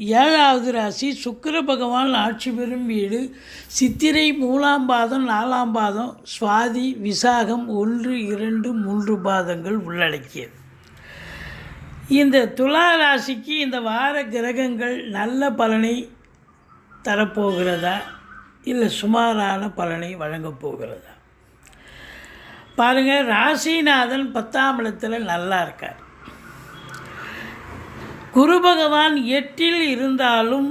ஏழாவது ராசி சுக்கர பகவான் ஆட்சி பெறும் வீடு. சித்திரை மூலாம் பாதம் நாலாம் பாதம் சுவாதி விசாகம் ஒன்று இரண்டு மூன்று பாதங்கள் உள்ளடக்கியது. இந்த துலா ராசிக்கு இந்த வார கிரகங்கள் நல்ல பலனை தரப்போகிறதா? இல்லை சுமாரான பலனை வழங்கப் போகிறதா? பாருங்கள் ராசிநாதன் பத்தாம் இடத்தில் நல்லா இருக்கார். குரு பகவான் எட்டில் இருந்தாலும்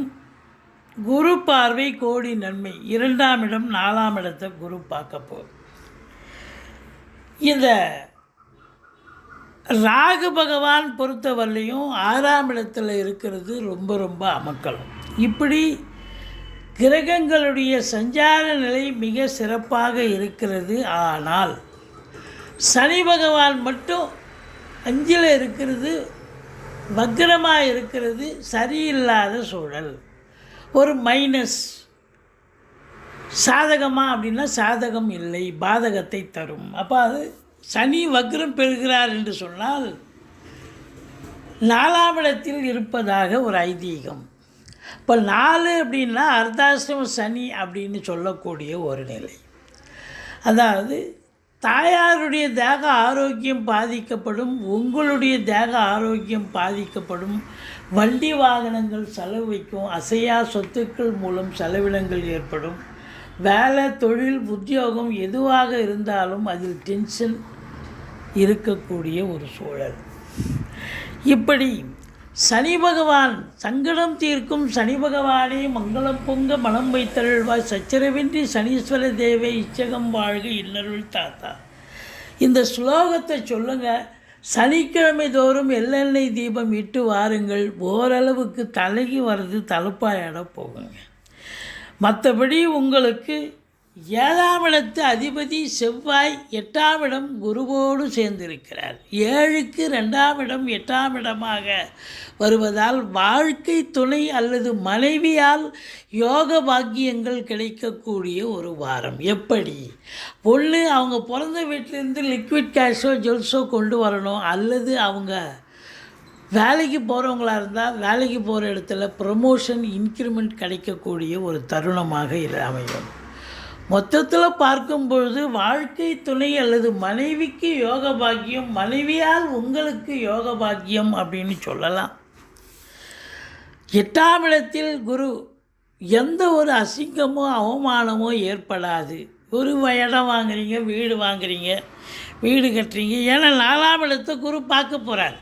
குரு பார்வை கோடி நன்மை. இரண்டாம் இடம் நாலாம் இடத்தை குரு பார்க்க போகுது. இந்த ராகு பகவான் பொறுத்தவரையிலையும் ஆறாம் இடத்துல இருக்கிறது ரொம்ப ரொம்ப அமக்கலம். இப்படி கிரகங்களுடைய சஞ்சார நிலை மிக சிறப்பாக இருக்கிறது. ஆனால் சனி பகவான் மட்டும் அஞ்சில் இருக்கிறது வக்ரமாக இருக்கிறது சரியில்லாத சூழல். ஒரு மைனஸ் சாதகமா அப்படின்னா சாதகம் இல்லை பாதகத்தை தரும். அப்போ அது சனி வக்ரம் பெறுகிறார் என்று சொன்னால் நாலாம் இடத்தில் இருப்பதாக ஒரு ஐதீகம். இப்போ நாலு அப்படின்னா அர்த்தாசிரம சனி அப்படின்னு சொல்லக்கூடிய ஒரு நிலை. அதாவது தாயாருடைய தேக ஆரோக்கியம் பாதிக்கப்படும் உங்களுடைய தேக ஆரோக்கியம் பாதிக்கப்படும். வண்டி வாகனங்கள் செலவு வைக்கும் அசையா சொத்துக்கள் மூலம் செலவினங்கள் ஏற்படும். வேலை தொழில் உத்தியோகம் எதுவாக இருந்தாலும் அதில் டென்ஷன் இருக்கக்கூடிய ஒரு சூழல். இப்படி சனி பகவான் சங்கடம் தீர்க்கும் சனி பகவானே மங்களம் பொங்க மனம் வைத்தருள்வாய். சச்சரவின்றி சனீஸ்வர தேவை இச்சகம் வாழ்க இன்னருள் தாத்தா. இந்த ஸ்லோகத்தை சொல்லுங்க. சனிக்கிழமை தோறும் எள்ளெண்ணெய் தீபம் இட்டு வாருங்கள். ஓரளவுக்கு தலைக்கு வர்றது தலுப்பாயிட போகுங்க. மற்றபடி உங்களுக்கு ஏழாம் இடத்து அதிபதி செவ்வாய் எட்டாம் இடம் குருவோடு சேர்ந்திருக்கிறார். ஏழுக்கு ரெண்டாம் இடம் எட்டாம் இடமாக வருவதால் வாழ்க்கை துணை அல்லது மனைவியால் யோக பாக்கியங்கள் கிடைக்கக்கூடிய ஒரு வாரம். எப்படி? பொண்ணு அவங்க பிறந்த வீட்டிலேருந்து லிக்விட் கேஷோ ஜுவல்ஸோ கொண்டு வரணும். அல்லது அவங்க வேலைக்கு போகிறவங்களா இருந்தால் வேலைக்கு போகிற இடத்துல ப்ரமோஷன் இன்க்ரிமெண்ட் கிடைக்கக்கூடிய ஒரு தருணமாக இது அமையும். மொத்தத்தில் பார்க்கும் பொழுது வாழ்க்கை துணை அல்லது மனைவிக்கு யோக பாக்கியம் மனைவியால் உங்களுக்கு யோக பாக்கியம் அப்படின்னு சொல்லலாம். எட்டாம் இடத்தில் குரு எந்த ஒரு அசிங்கமோ அவமானமோ ஏற்படாது. ஒரு இடம் வாங்குறீங்க வீடு வாங்குறீங்க வீடு கட்டுறீங்க. ஏன்னா நாலாம் இடத்தை குரு பார்க்க போகிறார்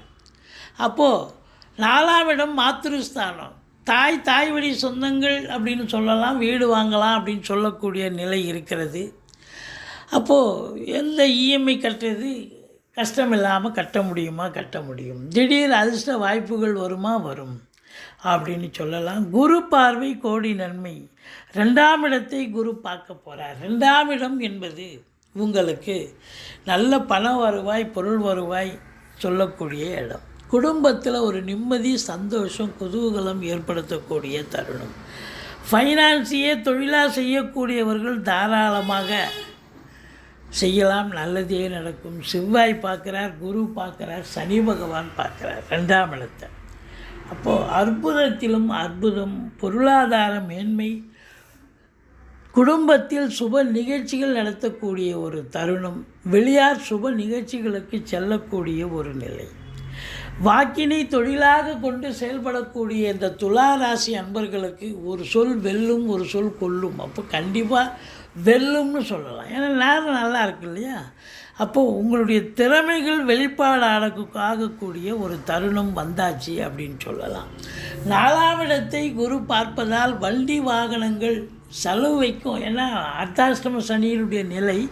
அப்போது நாலாம் இடம் மாத்திருஸ்தானம் தாய் தாய் வழி சொந்தங்கள் அப்படின்னு சொல்லலாம் வீடு வாங்கலாம் அப்படின்னு சொல்லக்கூடிய நிலை இருக்கிறது. அப்போது எந்த இஎம்ஐ கட்டுறது கஷ்டம் இல்லாமல் கட்ட முடியுமா? கட்ட முடியும். திடீர் அதிர்ஷ்ட வாய்ப்புகள் வருமா? வரும். அப்படின்னு சொல்லலாம். குரு பார்வை கோடி நன்மை. ரெண்டாம் இடத்தை குரு பார்க்க போகிறார் ரெண்டாம் இடம் என்பது உங்களுக்கு நல்ல பண வருவாய் பொருள் வருவாய் சொல்லக்கூடிய இடம். குடும்பத்தில் ஒரு நிம்மதி சந்தோஷம் குதூகலம் ஏற்படுத்தக்கூடிய தருணம். ஃபைனான்ஸையே தொழிலாக செய்யக்கூடியவர்கள் தாராளமாக செய்யலாம். நல்லதே நடக்கும். செவ்வாய் பார்க்குறார் குரு பார்க்குறார் சனி பகவான் பார்க்குறார். ரெண்டாம் இடத்தை. அப்போது அற்புதத்திலும் அற்புதம் பொருளாதார மேன்மை குடும்பத்தில் சுப நிகழ்ச்சிகள் நடத்தக்கூடிய ஒரு தருணம் வெளியார் சுப நிகழ்ச்சிகளுக்கு செல்லக்கூடிய ஒரு நிலை. வாக்கினை தொழிலாக கொண்டு செயல்படக்கூடிய இந்த துலா ராசி அன்பர்களுக்கு ஒரு சொல் வெல்லும் ஒரு சொல் கொல்லும். அப்போ கண்டிப்பாக வெல்லும்னு சொல்லலாம். ஏன்னா நேரம் நல்லா இருக்கு இல்லையா? அப்போது உங்களுடைய திறமைகள் வெளிப்பாடு ஆகக்கூடிய ஒரு தருணம் வந்தாச்சு அப்படின்னு சொல்லலாம். நாலாம் இடத்தை குரு பார்ப்பதால் வண்டி வாகனங்கள் செலவு வைக்கும். ஏன்னா அர்த்தாஷ்டம சனியினுடைய நிலை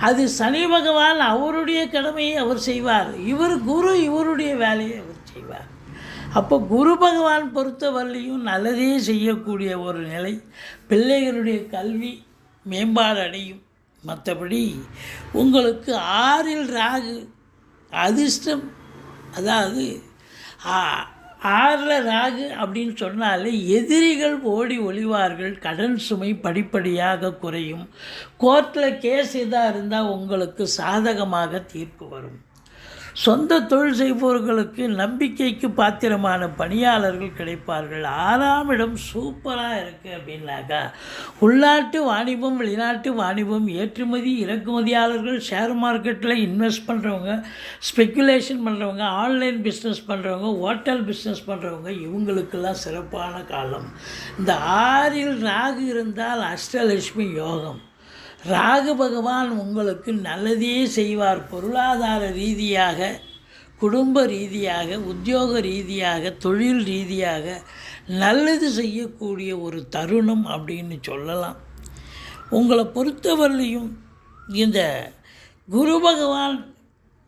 அது சனி பகவான் அவருடைய கடமையை அவர் செய்வார். இவர் குரு இவருடைய வேலையை அவர் செய்வார். அப்போ குரு பகவான் பொறுத்தவரையிலையும் நல்லதே செய்யக்கூடிய ஒரு நிலை. பிள்ளைகளுடைய கல்வி மேம்பாடு அடையும். மற்றபடி உங்களுக்கு ஆறில் ராகு அதிர்ஷ்டம் அதாவது ஆறில் ராகு அப்படின்னு சொன்னாலே எதிரிகள் ஓடி ஒளிவார்கள் கடன் சுமை படிப்படியாக குறையும். கோர்ட்டில் கேஸ் எதாக இருந்தால் உங்களுக்கு சாதகமாக தீர்ப்பு வரும். சொந்த தொழில் செய்பவர்களுக்கு நம்பிக்கைக்கு பாத்திரமான பணியாளர்கள் கிடைப்பார்கள். ஆறாம் இடம் சூப்பராக இருக்குது அப்படின்னாக்கா உள்நாட்டு வாணிபம் வெளிநாட்டு வாணிபம் ஏற்றுமதி இறக்குமதியாளர்கள் ஷேர் மார்க்கெட்டில் இன்வெஸ்ட் பண்ணுறவங்க ஸ்பெக்குலேஷன் பண்ணுறவங்க ஆன்லைன் பிஸ்னஸ் பண்ணுறவங்க ஹோட்டல் பிஸ்னஸ் பண்ணுறவங்க இவங்களுக்கெல்லாம் சிறப்பான காலம். இந்த ஆறில் ராகு இருந்தால் அஷ்டலட்சுமி யோகம். ராகு பகவான் உங்களுக்கு நல்லதே செய்வார். பொருளாதார ரீதியாக குடும்ப ரீதியாக உத்தியோக ரீதியாக தொழில் ரீதியாக நல்லது செய்யக்கூடிய ஒரு தருணம் அப்படின்னு சொல்லலாம். உங்களை பொறுத்தவரையிலையும் இந்த குரு பகவான்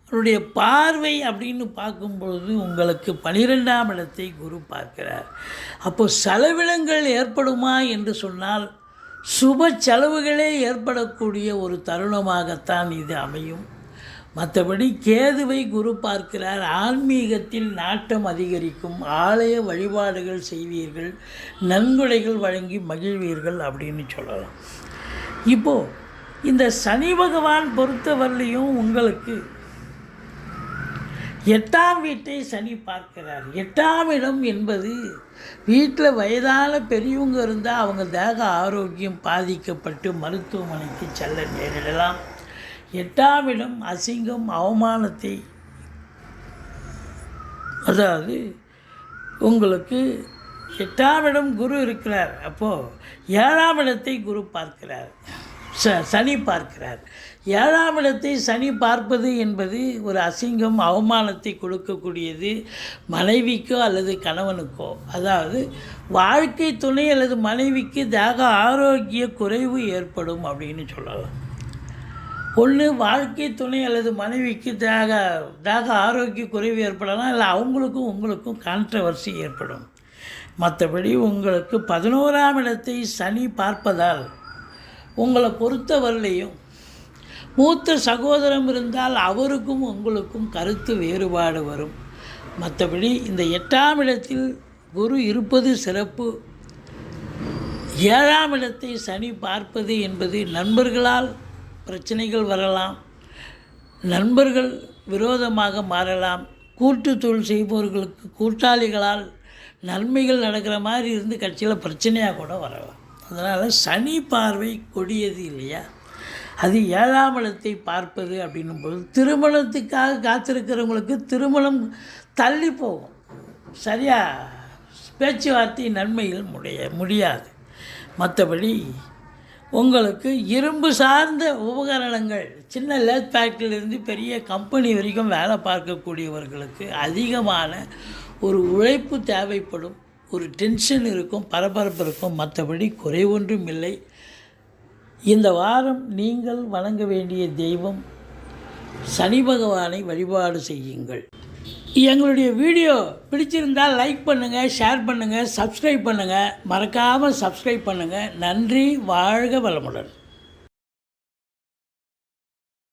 அவருடைய பார்வை அப்படின்னு பார்க்கும்பொழுது உங்களுக்கு பனிரெண்டாம் இடத்தை குரு பார்க்கிறார். அப்போது செலவினங்கள் ஏற்படுமா என்று சொன்னால் சுப செலவுகளே ஏற்படக்கூடிய ஒரு தருணமாகத்தான் இது அமையும். மற்றபடி கேதுவை குரு பார்க்கிறார் ஆன்மீகத்தில் நாட்டம் அதிகரிக்கும் ஆலய வழிபாடுகள் செய்வீர்கள் நன்கொடைகள் வழங்கி மகிழ்வீர்கள் அப்படின்னு சொல்லலாம். இப்போது இந்த சனி பகவான் பொறுத்தவரையிலையும் உங்களுக்கு எட்டாம் வீட்டை சனி பார்க்கிறார். எட்டாம் இடம் என்பது வீட்டில் வயதான பெரியவங்க இருந்தால் அவங்க தேக ஆரோக்கியம் பாதிக்கப்பட்டு மருத்துவமனைக்கு செல்ல நேரிடலாம். எட்டாம் இடம் அசிங்கம் அவமானத்தை அதாவது உங்களுக்கு எட்டாம் இடம் குரு இருக்கிறார். அப்போது ஏழாம் இடத்தை குரு பார்க்கிறார். ச சனி பார்க்கிறார். ஏழாம் இடத்தை சனி பார்ப்பது என்பது ஒரு அசிங்கம் அவமானத்தை கொடுக்கக்கூடியது மனைவிக்கோ அல்லது கணவனுக்கோ. அதாவது வாழ்க்கை துணை அல்லது மனைவிக்கு தேக ஆரோக்கிய குறைவு ஏற்படும் அப்படின்னு சொல்லலாம். ஒன்று வாழ்க்கை துணை அல்லது மனைவிக்கு தேக தேக ஆரோக்கிய குறைவு ஏற்படலாம் இல்லை அவங்களுக்கும் உங்களுக்கும் கான்ட்ரவர்சி ஏற்படும். மற்றபடி உங்களுக்கு பதினோராம் இடத்தை சனி பார்ப்பதால் உங்களை பொறுத்தவரையிலையும் மூத்த சகோதரம் இருந்தால் அவருக்கும் உங்களுக்கும் கருத்து வேறுபாடு வரும். மற்றபடி இந்த எட்டாம் இடத்தில் குரு இருப்பது சிறப்பு. ஏழாம் இடத்தை சனி பார்ப்பது என்பது நண்பர்களால் பிரச்சனைகள் வரலாம். நண்பர்கள் விரோதமாக மாறலாம். கூட்டு தொழில் செய்பவர்களுக்கு கூட்டாளிகளால் நன்மைகள் நடக்கிற மாதிரி இருந்து கட்சியில் பிரச்சனையாக கூட வரலாம். அதனால் சனி பார்வை கொடியது இல்லையா? அது ஏழாம் இடத்தை பார்ப்பது அப்படின்னும் போது திருமணத்துக்காக காத்திருக்கிறவங்களுக்கு திருமணம் தள்ளி போகும். சரியா? பேச்சுவார்த்தை நன்மையில் முடிய முடியாது. மற்றபடி உங்களுக்கு இரும்பு சார்ந்த உபகரணங்கள் சின்ன லேத் ஃபேக்ட்ரியிலேருந்து பெரிய கம்பெனி வரைக்கும் வேலை பார்க்கக்கூடியவர்களுக்கு அதிகமான ஒரு உழைப்பு தேவைப்படும். ஒரு டென்ஷன் இருக்கும் பரபரப்பு இருக்கும் மற்றபடி குறைவொன்றும் இல்லை. இந்த வாரம் நீங்கள் வணங்க வேண்டிய தெய்வம் சனி பகவானை வழிபாடு செய்யுங்கள். எங்களுடைய வீடியோ பிடிச்சிருந்தால் லைக் பண்ணுங்கள் ஷேர் பண்ணுங்கள் சப்ஸ்கிரைப் பண்ணுங்கள் மறக்காமல் சப்ஸ்கிரைப் பண்ணுங்கள் நன்றி வாழ்க வளமுடன்.